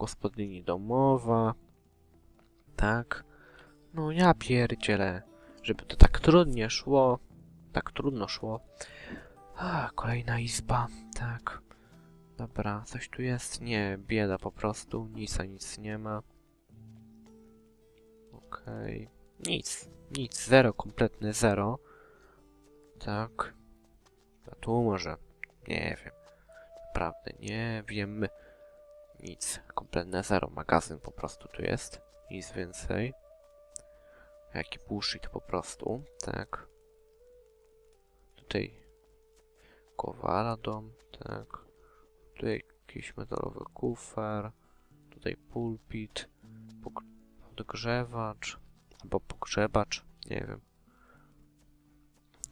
gospodyni domowa. Tak. No ja pierdzielę. Żeby to tak trudnie szło. Tak trudno szło. A, kolejna izba. Tak. Dobra, coś tu jest? Nie, bieda po prostu. Nic, a nic nie ma. Okej. Nic. Nic. Zero. Kompletny zero. Tak. A tu może. Nie wiem. Naprawdę nie wiemy. Nic. Kompletne zero. Magazyn po prostu tu jest. Nic więcej. Jaki bullshit po prostu. Tak. Tutaj Kowala dom. Tak. Tutaj jakiś metalowy kufer. Tutaj pulpit. Podgrzewacz. Albo pogrzebacz. Nie wiem.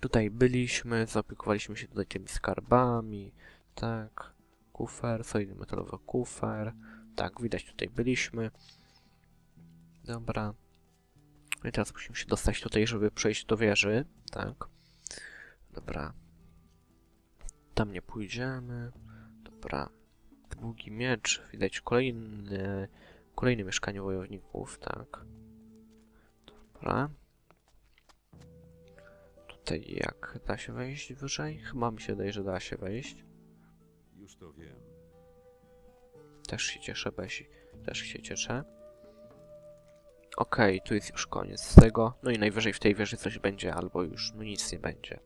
Tutaj byliśmy, zaopiekowaliśmy się tutaj tymi skarbami. Tak. Kufer, solidny metalowy kufer. Tak, widać tutaj byliśmy. Dobra. I teraz musimy się dostać tutaj, żeby przejść do wieży. Tak. Dobra. Tam nie pójdziemy. Dobra. Długi miecz. Widać kolejne, kolejne mieszkanie wojowników. Tak. Dobra. Tutaj jak da się wejść wyżej? Chyba mi się wydaje, że da się wejść. Już to wiem. Też się cieszę, Besi. Też się cieszę. Okej, tu jest już koniec tego. No i najwyżej w tej wieży coś będzie, albo już no nic nie będzie.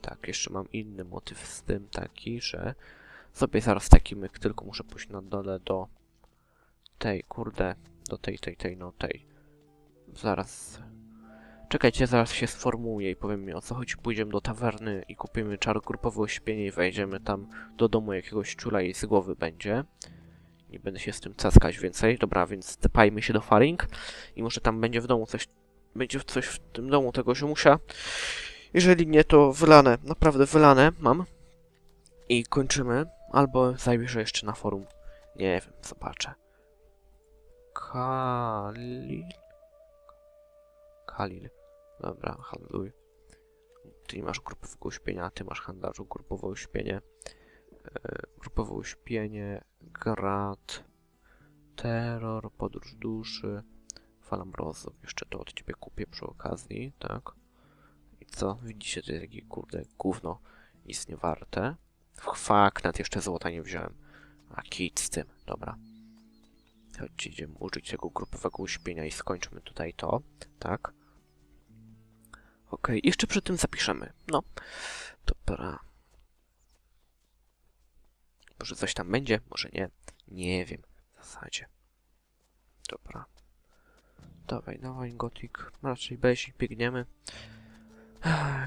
Tak, jeszcze mam inny motyw z tym taki, że sobie zaraz taki myk, tylko muszę pójść na dole do tej, kurde, do tej, tej, tej, no tej. Zaraz. Czekajcie, zaraz się sformułuję i powiem mi o co chodzi. Pójdziemy do tawerny i kupimy czar grupowe uśpienie i wejdziemy tam do domu jakiegoś czula i z głowy będzie. Nie będę się z tym caskać więcej. Dobra, więc tepajmy się do Faring i może tam będzie w domu coś, będzie coś w tym domu tego ziomusia. Jeżeli nie, to wylane, naprawdę wylane mam. I kończymy. Albo zajrzę jeszcze na forum. Nie wiem, zobaczę. Kalil. Kalil. Dobra, handluj. Ty masz grupowego uśpienia, ty masz handlarzu grupowe uśpienie. E, grupowe uśpienie, grat, terror, podróż duszy, fala mrozu. Jeszcze to od ciebie kupię przy okazji, tak? I co? Widzicie, to jest takie kurde gówno, nic nie warte. Fuck, nawet jeszcze złota nie wziąłem. A kit z tym, dobra. Chodźcie, idziemy użyć tego grupowego uśpienia i skończmy tutaj to, tak? Okej, jeszcze przy tym zapiszemy. No, dobra. Może coś tam będzie, może nie. Nie wiem, w zasadzie. Dobra. Dawaj, dawaj, gotik. Raczej basic, biegniemy.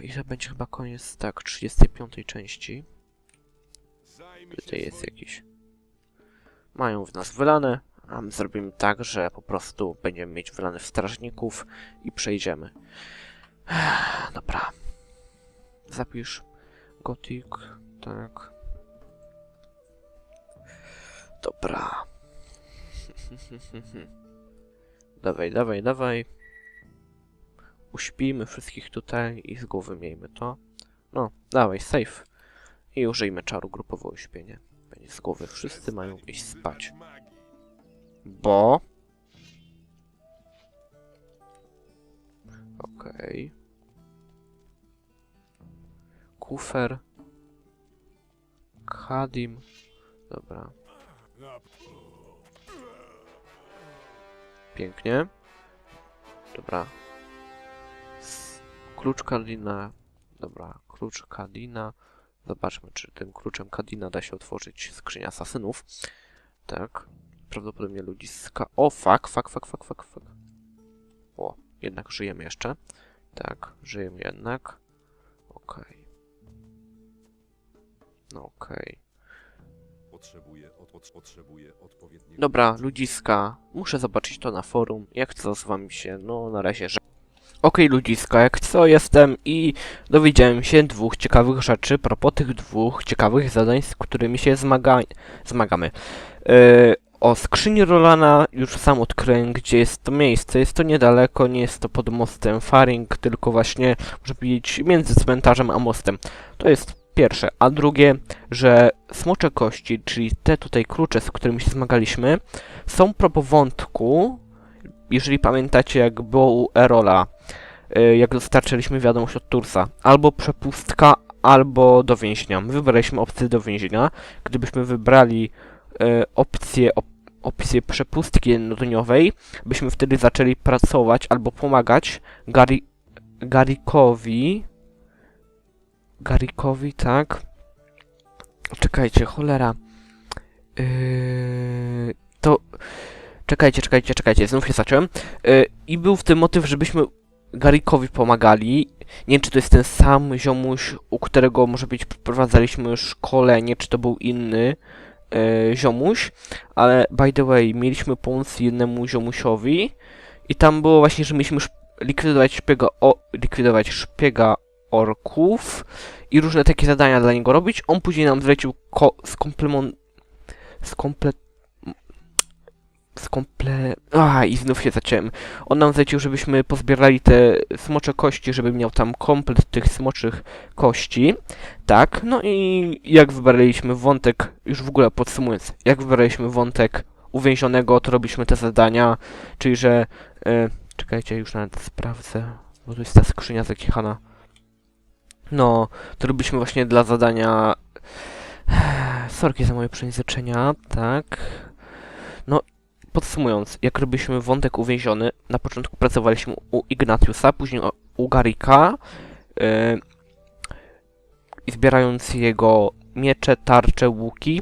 I to będzie chyba koniec, tak, 35 części. Tutaj jest jakiś... Mają w nas wylane, a my zrobimy tak, że po prostu będziemy mieć wylane strażników i przejdziemy. Dobra. Zapisz. Gothic. Tak. Dobra. dawaj, dawaj, dawaj. Uśpijmy wszystkich tutaj i z głowy miejmy to. No, dawaj, safe. I użyjmy czaru grupowe uśpienie. Będzie z głowy. Wszyscy mają iść spać. Bo... Okej. Kufer. Kadim. Dobra. Pięknie. Dobra. Klucz Kadina. Dobra, klucz Kadina. Zobaczmy, czy tym kluczem Kadina da się otworzyć skrzynię asasynów. Tak. Prawdopodobnie ludziska. O, fuck, fuck, fuck, fuck, fuck. O, jednak żyjemy jeszcze. Tak, żyjemy jednak. Okej. No okej. Potrzebuję, od, potrzebuję odpowiedniego... Dobra, ludziska, muszę zobaczyć to na forum. Jak co z wami się, no na razie, że... Okej, ludziska, jak co jestem i dowiedziałem się dwóch ciekawych rzeczy propos tych dwóch ciekawych zadań, z którymi się zmaga... zmagamy. Yy, o skrzyni Rolana już sam odkryłem, gdzie jest to miejsce. Jest to niedaleko, nie jest to pod mostem Faring, tylko właśnie, może powiedzieć, między cmentarzem a mostem. To jest pierwsze. A drugie, że smocze kości, czyli te tutaj klucze, z którymi się zmagaliśmy, są propos wątku, jeżeli pamiętacie, jak było u Erola, y, jak dostarczyliśmy wiadomość od Tursa. Albo przepustka, albo do więzienia. My wybraliśmy opcję do więzienia. Gdybyśmy wybrali y, opcję, op, opcję przepustki jednodniowej, byśmy wtedy zaczęli pracować albo pomagać Garikowi. Garikowi, tak. Czekajcie, cholera. Yy, to. Czekajcie, czekajcie, czekajcie, znów się zacząłem. Yy, I był w tym motyw, żebyśmy Garikowi pomagali. Nie wiem, czy to jest ten sam ziomuś, u którego może być prowadziliśmy szkolenie, czy to był inny yy, ziomuś. Ale by the way, mieliśmy pomóc jednemu ziomusiowi. I tam było właśnie, że mieliśmy likwidować szpiega, o, likwidować szpiega orków i różne takie zadania dla niego robić. On później nam zlecił ko- skomplemon... Skomple... Skomple... A i znów się zaciąłem. On nam zlecił, żebyśmy pozbierali te smocze kości, żeby miał tam komplet tych smoczych kości. Tak, no i jak wybraliśmy wątek, już w ogóle podsumując, jak wybraliśmy wątek uwięzionego, to robiliśmy te zadania, czyli że... E, czekajcie, już nawet sprawdzę, bo tu jest ta skrzynia zakichana. No, to robiliśmy właśnie dla zadania... Sorki za moje przejęzyczenia, tak. No, podsumując, jak robiliśmy wątek uwięziony, na początku pracowaliśmy u Ignatiusa, później u Garika, yy, zbierając jego miecze, tarcze, łuki.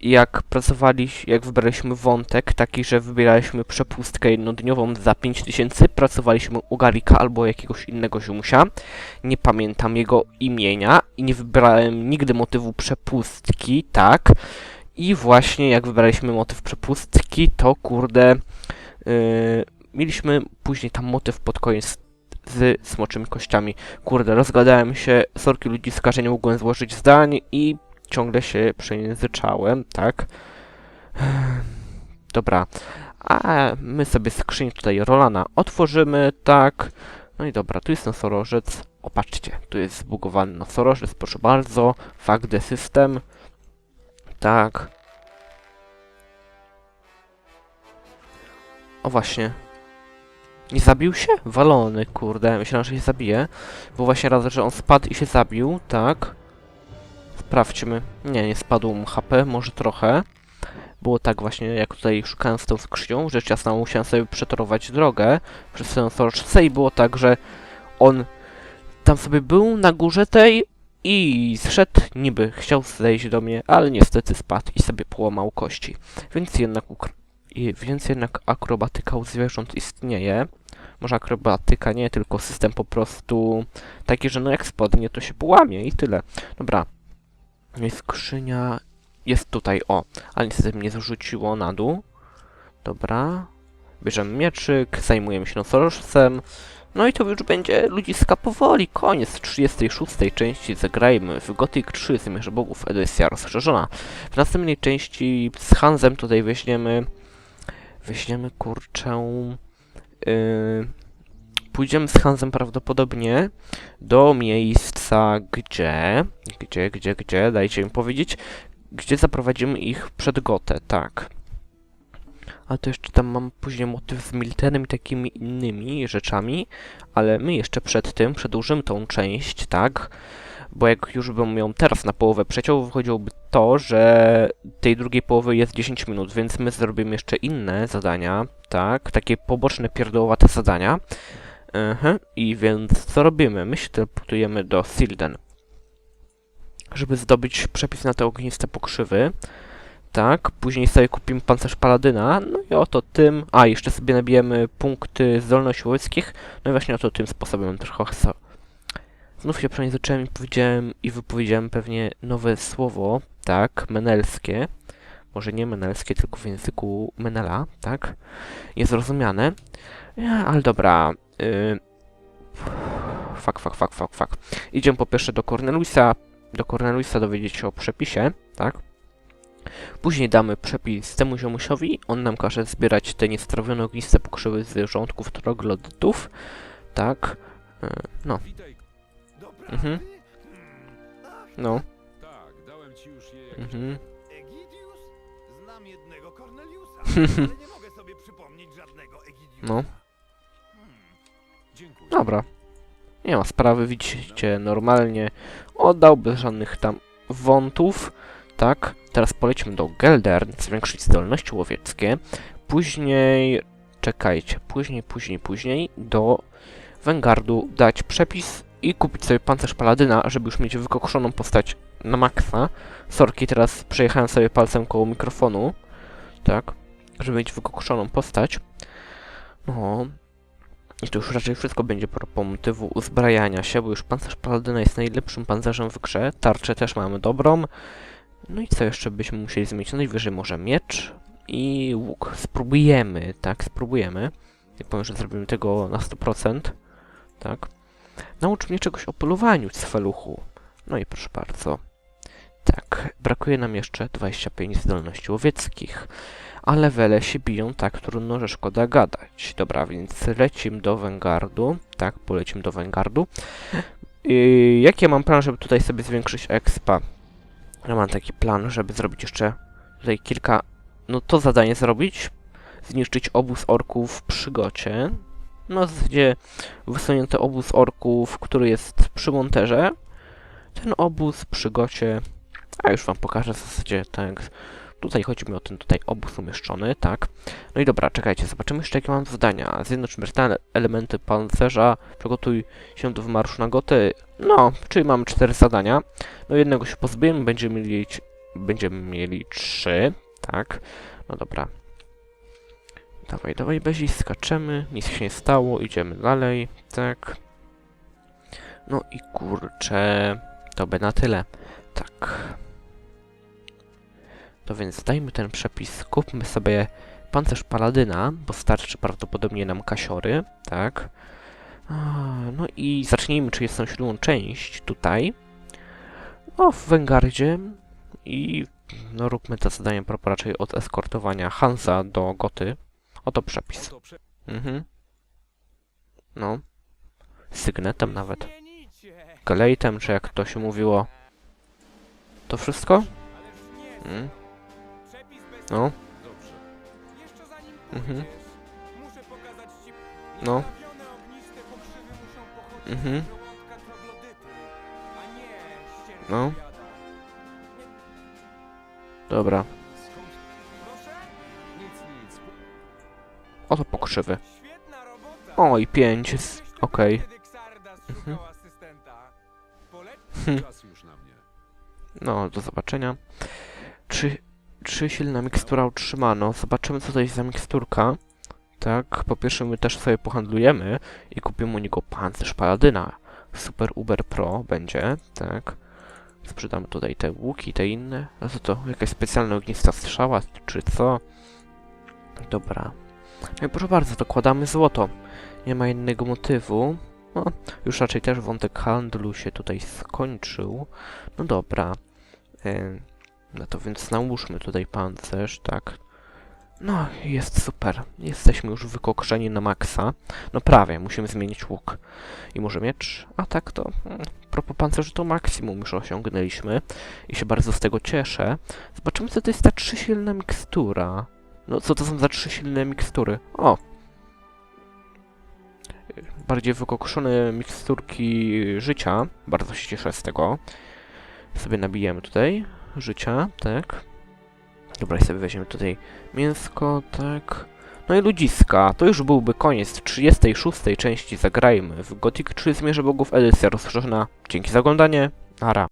Jak pracowaliśmy, jak wybraliśmy wątek taki, że wybieraliśmy przepustkę jednodniową za 5000, pracowaliśmy u Garika albo jakiegoś innego ziomusia. Nie pamiętam jego imienia i nie wybrałem nigdy motywu przepustki, tak. I właśnie jak wybraliśmy motyw przepustki, to kurde, yy, mieliśmy później tam motyw pod koniec z smoczymi kościami. Kurde, rozgadałem się, sorki ludziska, że nie mogłem złożyć zdań i ciągle się przejęzyczałem, tak? Dobra, a my sobie skrzynię tutaj Rolana otworzymy, tak? No i dobra, tu jest nosorożec. O, patrzcie, tu jest zbugowany nosorożec, proszę bardzo. Fuck the system. Tak. O właśnie. Nie zabił się? Walony, kurde. Myślałem, że się zabije. Bo właśnie raz, że on spadł i się zabił, tak. Sprawdźmy. Nie, nie spadł mu HP, może trochę. Było tak właśnie, jak tutaj szukałem z tą skrzynią, rzecz jasna musiałem sobie przetorować drogę przez sorczce i było tak, że on tam sobie był na górze tej i zszedł niby, chciał zejść do mnie, ale niestety spadł i sobie połamał kości. Więc jednak, więc jednak akrobatyka u zwierząt istnieje. Może akrobatyka nie, tylko system po prostu taki, że no jak spodnie to się połamie i tyle. Dobra. No skrzynia jest tutaj, o. Ale niestety mnie zrzuciło na dół. Dobra. Bierzemy mieczyk, zajmujemy się nosorożcem. No i to już będzie ludziska powoli. Koniec 36 części. Zagrajmy w Gothic 3 Zmierze Bogów edycja rozszerzona. W następnej części z Hansem tutaj weźmiemy... Weźmiemy kurczę... Yy, pójdziemy z Hansem prawdopodobnie do miejsca, gdzie, gdzie, gdzie, gdzie, dajcie mi powiedzieć, gdzie zaprowadzimy ich przed Gotę, tak. Ale to jeszcze tam mam później motyw z Miltenem i takimi innymi rzeczami, ale my jeszcze przed tym przedłużymy tą część, tak? Bo jak już bym ją teraz na połowę przeciął, wychodziłoby to, że tej drugiej połowy jest 10 minut, więc my zrobimy jeszcze inne zadania, tak? Takie poboczne, pierdołowate zadania. Mhm. I więc co robimy? My się teleportujemy do Silden. Żeby zdobyć przepis na te ogniste pokrzywy. Tak, później sobie kupimy pancerz paladyna, no i oto tym... A, jeszcze sobie nabijemy punkty zdolności wojskich, no i właśnie oto tym sposobem trochę... so- Znów się przejęzyczyłem i powiedziałem i wypowiedziałem pewnie nowe słowo, tak, menelskie. Może nie menelskie, tylko w języku Menela, tak? Niezrozumiane. Ja, ale dobra, Yy... Fuck, fuck, fuck, fuck, fuck. Idziemy po pierwsze do Cornelusa, do Cornelusa dowiedzieć się o przepisie, tak? Później damy przepis temu ziomusiowi, on nam każe zbierać te niestrawione ogniste pokrzywy z rządków troglodytów, tak? Yy, no. Mhm. No. Tak, dałem ci już je. Mhm. Znam jednego Corneliusa, ale nie mogę sobie przypomnieć żadnego Egidiusa. No. Dobra. Nie ma sprawy, widzicie, normalnie oddał bez żadnych tam wątów, tak? Teraz polecimy do Geldern, zwiększyć zdolności łowieckie. Później, czekajcie, później, później, później do Vanguardu dać przepis i kupić sobie pancerz Paladyna, żeby już mieć wykokszoną postać na maksa. Sorki, teraz przejechałem sobie palcem koło mikrofonu, tak? Żeby mieć wykokszoną postać. No, i to już raczej wszystko będzie propos motywu uzbrajania się, bo już pancerz Paladyna jest najlepszym pancerzem w grze. Tarczę też mamy dobrą. No i co jeszcze byśmy musieli zmienić? No Najwyżej może miecz i łuk. Spróbujemy, tak, spróbujemy. Nie powiem, że zrobimy tego na 100%. Tak. Naucz mnie czegoś o polowaniu, Cweluchu. No i proszę bardzo. Tak, brakuje nam jeszcze 25 zdolności łowieckich a levele się biją tak trudno, że szkoda gadać. Dobra, więc lecimy do Vanguardu. Tak, polecimy do Vanguardu. Jaki ja mam plan, żeby tutaj sobie zwiększyć expa? Ja mam taki plan, żeby zrobić jeszcze tutaj kilka... No to zadanie zrobić. Zniszczyć obóz orków przy Gocie. No, gdzie wysunięty obóz orków, który jest przy Monterze. Ten obóz przy Gocie... A już wam pokażę w zasadzie tak Tutaj chodzi mi o ten tutaj obóz umieszczony, tak. No i dobra, czekajcie, zobaczymy jeszcze jakie mam zadania. Zjednocz śmiertelne elementy pancerza, przygotuj się do wymarszu na goty. No, czyli mamy cztery zadania. No jednego się pozbyjemy, będziemy mieli, będziemy mieli trzy, tak. No dobra. Dawaj, dawaj, Bezi, skaczemy, nic się nie stało, idziemy dalej, tak. No i kurczę, to by na tyle. Tak. To więc dajmy ten przepis, kupmy sobie pancerz paladyna, bo starczy prawdopodobnie nam kasiory, tak. No i zacznijmy, czy jest tą siódmą część tutaj. No, w Vanguardzie i no róbmy to zadanie propos raczej od eskortowania Hansa do Goty. Oto przepis. Mhm. No. Sygnetem nawet. Galejtem, czy jak to się mówiło. To wszystko? Mm. No. Dobrze. Jeszcze zanim Mhm. pójdziesz, muszę pokazać ci... No. Ogniste pokrzywy muszą pochodzić Mhm. z żołądka a nie No. Dobra. Proszę? Nic, nic. Oto pokrzywy. Świetna robota! O, i pięć. Okej. Xardas Mhm. mnie. No, do zobaczenia. Czy, czy silna mikstura utrzymano? Zobaczymy, co to jest za miksturka. Tak, po pierwsze my też sobie pohandlujemy i kupimy u niego pancerz paladyna. Super Uber Pro będzie, tak. Sprzedamy tutaj te łuki, te inne. A co to? Jakaś specjalna ognista strzała, czy co? Dobra. No i proszę bardzo, dokładamy złoto. Nie ma innego motywu. No, już raczej też wątek handlu się tutaj skończył. No dobra. Ym, no to więc nałóżmy tutaj pancerz, tak. No, jest super. Jesteśmy już wykokrzeni na maksa. No prawie, musimy zmienić łuk. I może miecz? A tak to... mm, Propos pancerzu to maksimum już osiągnęliśmy. I się bardzo z tego cieszę. Zobaczymy, co to jest ta trzysilna mikstura. No, co to są za trzy silne mikstury? O! Bardziej wykokszone miksturki życia. Bardzo się cieszę z tego. Sobie nabijemy tutaj życia, tak. Dobra, i sobie weźmiemy tutaj mięsko, tak. No i ludziska. To już byłby koniec 36. części Zagrajmy w Gothic 3 Zmierze Bogów edycja rozszerzona. Dzięki za oglądanie. Nara.